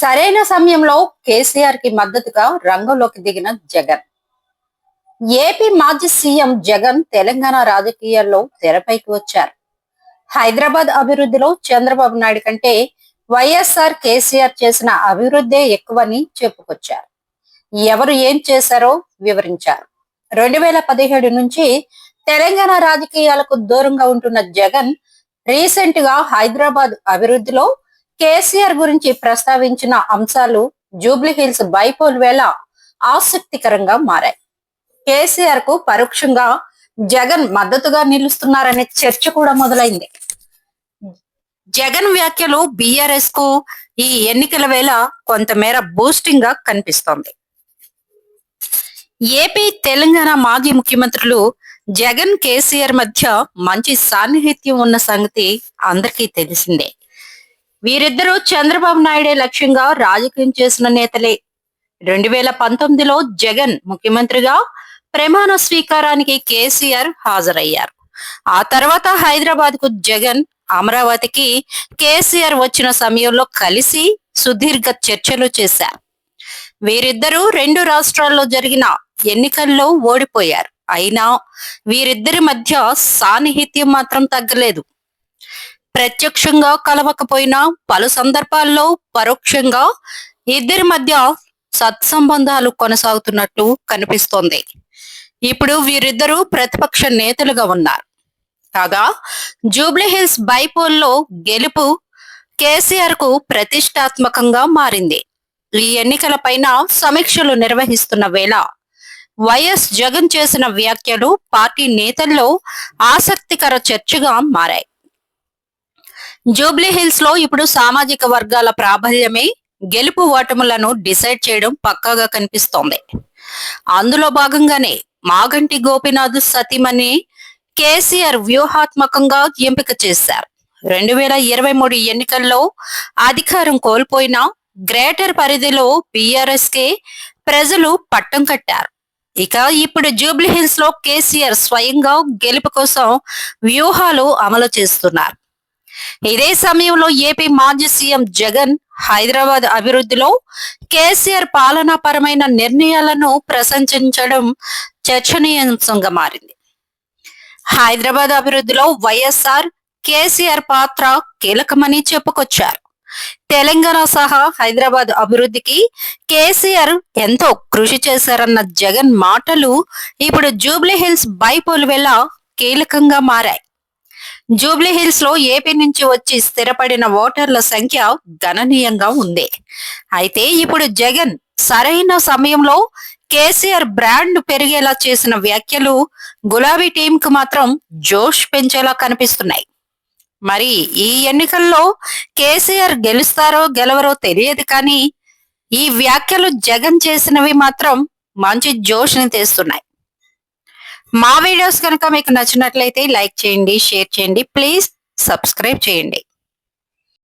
సరైన సమయంలో కేసీఆర్కి మద్దతుగా రంగంలోకి దిగిన జగన్. ఏపీ మాజీ సీఎం జగన్ తెలంగాణ రాజకీయాల్లో తెరపైకి వచ్చారు. హైదరాబాద్ అభివృద్ధిలో చంద్రబాబు నాయుడు కంటే వైఎస్ఆర్ కేసీఆర్ చేసిన అభివృద్ధే ఎక్కువని చెప్పుకొచ్చారు. ఎవరు ఏం చేశారో వివరించారు. రెండు వేల పదిహేడు నుంచి తెలంగాణ రాజకీయాలకు దూరంగా ఉంటున్న జగన్ రీసెంట్గా హైదరాబాద్ అభివృద్ధిలో కేసీఆర్ గురించి ప్రస్తావించిన అంశాలు జూబ్లీ హిల్స్ బైపోల్ వేళ ఆసక్తికరంగా మారాయి. కేసీఆర్కు పరోక్షంగా జగన్ మద్దతుగా నిలుస్తున్నారనే చర్చ కూడా మొదలైంది. జగన్ వ్యాఖ్యలు బిఆర్ఎస్కు ఈ ఎన్నికల వేళ కొంతమేర బూస్టింగ్గా కనిపిస్తోంది. ఏపీ తెలంగాణ మాజీ ముఖ్యమంత్రులు జగన్ కేసీఆర్ మధ్య మంచి సాన్నిహిత్యం ఉన్న సంగతి అందరికీ తెలిసిందే. వీరిద్దరూ చంద్రబాబు నాయుడే లక్ష్యంగా రాజకీయం చేసిన నేతలే. రెండు వేల పంతొమ్మిదిలో జగన్ ముఖ్యమంత్రిగా ప్రమాణ స్వీకారానికి కేసీఆర్ హాజరయ్యారు. ఆ తర్వాత హైదరాబాద్కు జగన్ అమరావతికి కేసీఆర్ వచ్చిన సమయంలో కలిసి సుదీర్ఘ చర్చలు చేశారు. వీరిద్దరూ రెండు రాష్ట్రాల్లో జరిగిన ఎన్నికల్లో ఓడిపోయారు. అయినా వీరిద్దరి మధ్య సాన్నిహిత్యం మాత్రం తగ్గలేదు. ప్రత్యక్షంగా కలవకపోయినా పలు సందర్భాల్లో పరోక్షంగా ఇద్దరి మధ్య సత్సంబంధాలు కొనసాగుతున్నట్లు కనిపిస్తోంది. ఇప్పుడు వీరిద్దరూ ప్రతిపక్ష నేతలుగా ఉన్నారు. కాగా జూబ్లీహిల్స్ బైపోల్లో గెలుపు కేసీఆర్కు ప్రతిష్టాత్మకంగా మారింది. ఈ ఎన్నికలపైన సమీక్షలు నిర్వహిస్తున్న వేళ వైఎస్ జగన్ చేసిన వ్యాఖ్యలు పార్టీ నేతల్లో ఆసక్తికర చర్చగా మారాయి. జూబ్లీ హిల్స్లో ఇప్పుడు సామాజిక వర్గాల ప్రాబల్యమే గెలుపు ఓటములను డిసైడ్ చేయడం పక్కాగా కనిపిస్తోంది. అందులో భాగంగానే మాగంటి గోపినాథ్ సతీమణి కేసీఆర్ వ్యూహాత్మకంగా ఎంపిక చేశారు. రెండు వేల ఇరవై మూడు ఎన్నికల్లో అధికారం కోల్పోయిన గ్రేటర్ పరిధిలో బీఆర్ఎస్కి ప్రజలు పట్టం కట్టారు. ఇక ఇప్పుడు జూబ్లీ హిల్స్లో కేసీఆర్ స్వయంగా గెలుపు కోసం వ్యూహాలు అమలు చేస్తున్నారు. ఇదే సమయంలో ఏపీ మాజీ సీఎం జగన్ హైదరాబాద్ అభివృద్ధిలో కేసీఆర్ పాలనాపరమైన నిర్ణయాలను ప్రశంసించడం చర్చనీయాంశంగా మారింది. హైదరాబాద్ అభివృద్ధిలో వైఎస్ఆర్ కేసీఆర్ పాత్ర కీలకమని చెప్పుకొచ్చారు. తెలంగాణ సహా హైదరాబాద్ అభివృద్ధికి కేసీఆర్ ఎంతో కృషి చేశారన్న జగన్ మాటలు ఇప్పుడు జూబ్లీహిల్స్ బైపోల్ వేళ కీలకంగా మారాయి. జూబ్లీ హిల్స్లో ఏపీ నుంచి వచ్చి స్థిరపడిన ఓటర్ల సంఖ్య గణనీయంగా ఉంది. అయితే ఇప్పుడు జగన్ సరైన సమయంలో కేసీఆర్ బ్రాండ్ పెరిగేలా చేసిన వ్యాఖ్యలు గులాబీ టీం కు మాత్రం జోష్ పెంచేలా కనిపిస్తున్నాయి. మరి ఈ ఎన్నికల్లో కేసీఆర్ గెలుస్తారో గెలవరో తెలియదు కానీ ఈ వ్యాఖ్యలు జగన్ చేసినవి మాత్రం మంచి జోష్ని తెస్తున్నాయి. మా వీడియోస్ కనుక మీకు నచ్చినట్లయితే లైక్ చేయండి షేర్ చేయండి. ప్లీజ్ సబ్స్క్రైబ్ చేయండి.